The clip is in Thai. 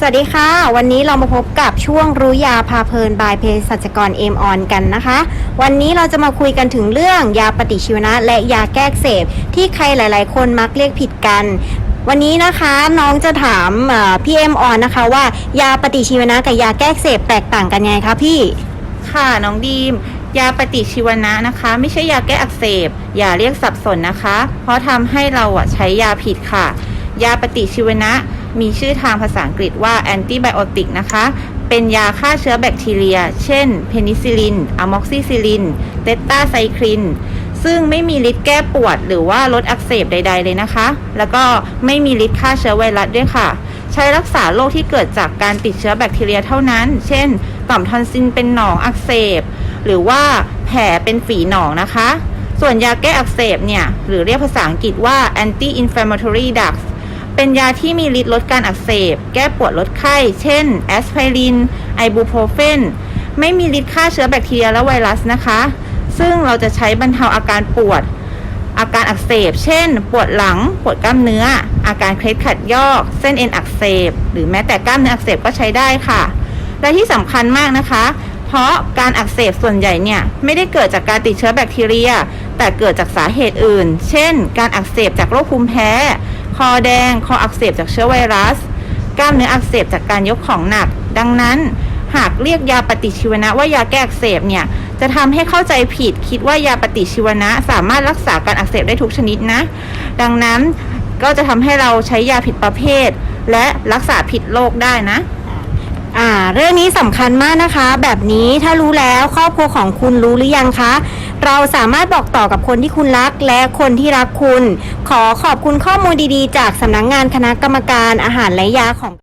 สวัสดีค่ะ วันนี้เรามาพบกับช่วงรู้ยาพาเพลินบายเภสัชกรเอมออนกันนะคะ วันนี้เราจะมาคุยกันถึงเรื่องยาปฏิชีวนะ และยาแก้เสบที่ใครหลาย ๆ คนมักเรียกผิดกันวันนี้นะคะน้องจะถามพี่เอมออนนะคะว่ายาปฏิชีวนะกับยาแก้เสบแตกต่างกันยังไงคะพี่ ค่ะน้องดีม ยาปฏิชีวนะนะคะ ไม่ใช่ยาแก้อักเสบ อย่าเรียกสับสนนะคะ เพราะทำให้เราอะใช้ยาผิดค่ะ ยาปฏิชีวนะ มีชื่อทางภาษาอังกฤษว่าแอนติไบโอติกนะคะ เป็นยาฆ่าเชื้อแบคทีเรีย เช่น เพนิซิลิน อะม็อกซิซิลิน เตตาไซคลิน ซึ่งไม่มีฤทธิ์แก้ปวด หรือว่าลดอักเสบใด ๆ เลยนะคะ แล้วก็ไม่มีฤทธิ์ฆ่าเชื้อไวรัสด้วยค่ะ ใช้รักษาโรคที่เกิดจากการติดเชื้อแบคทีเรียเท่านั้น เช่น ต่อมทอนซิลเป็นหนองอักเสบ หรือว่าแผลเป็นฝีหนองนะคะส่วนยาแก้อักเสบเนี่ย หรือเรียกภาษาอังกฤษว่า anti inflammatory drugs เป็นยาที่มีฤทธิ์ลดการอักเสบ แก้ปวดลดไข้ เช่น แอสไพริน ไอบูโพรเฟน ไม่มีฤทธิ์ฆ่าเชื้อแบคทีเรียและไวรัสนะคะ ซึ่งเราจะใช้บรรเทาอาการปวด อาการอักเสบ เช่น ปวดหลัง ปวดกล้ามเนื้อ อาการเคล็ดขัดยอก เส้นเอ็นอักเสบ หรือแม้แต่กล้ามเนื้ออักเสบก็ใช้ได้ค่ะ และที่สำคัญมากนะคะ เพราะการอักเสบส่วนใหญ่เนี่ยไม่ได้เกิดจากการติดเชื้อแบคทีเรีย แต่เกิดจากสาเหตุอื่น เช่น การอักเสบจากโรคภูมิแพ้ คอแดง คออักเสบจากเชื้อไวรัส กล้ามเนื้ออักเสบจากการยกของหนัก ดังนั้น หากเรียกยาปฏิชีวนะว่ายาแก้อักเสบเนี่ย จะทำให้เข้าใจผิดคิดว่ายาปฏิชีวนะสามารถรักษาการอักเสบได้ทุกชนิดนะ ดังนั้นก็จะทำให้เราใช้ยาผิดประเภท และรักษาผิดโรคได้นะอ่าเรื่องนี้สำคัญมากนะคะ แบบนี้ถ้ารู้แล้วครอบครัวของคุณรู้หรือยังคะ เราสามารถบอกต่อกับคนที่คุณรักและคนที่รักคุณ ขอขอบคุณข้อมูลดีๆ จากสำนักงงานคณะกรรมการอาหารและยาของ